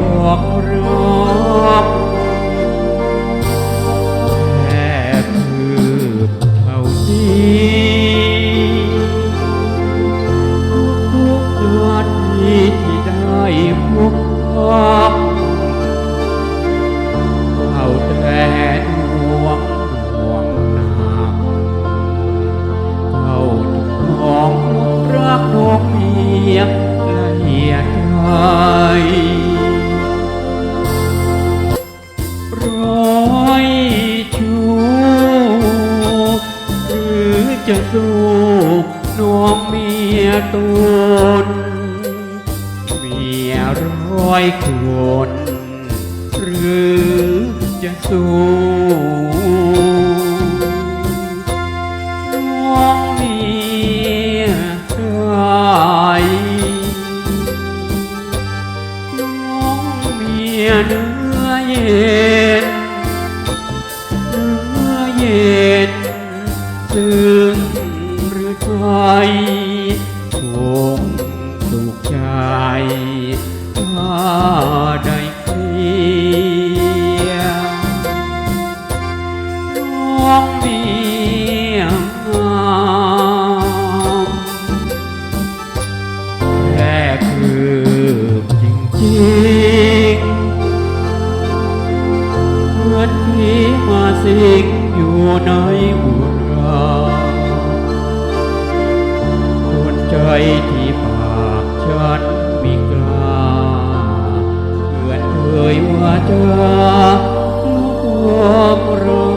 บอกรัก จะสู้น้องเมียตุนเมียร้อยคนหรือจะสู้น้องเมียชายน้องเมียเนื้อเย็ ai xuống tục trai ta đây kia. Non miệng lẽ cược chính chiến. Ướt khí sinh dù nơi ที่ปากฉันมีกล้าเพื่อนเอ่ยว่าจะลูกความรู้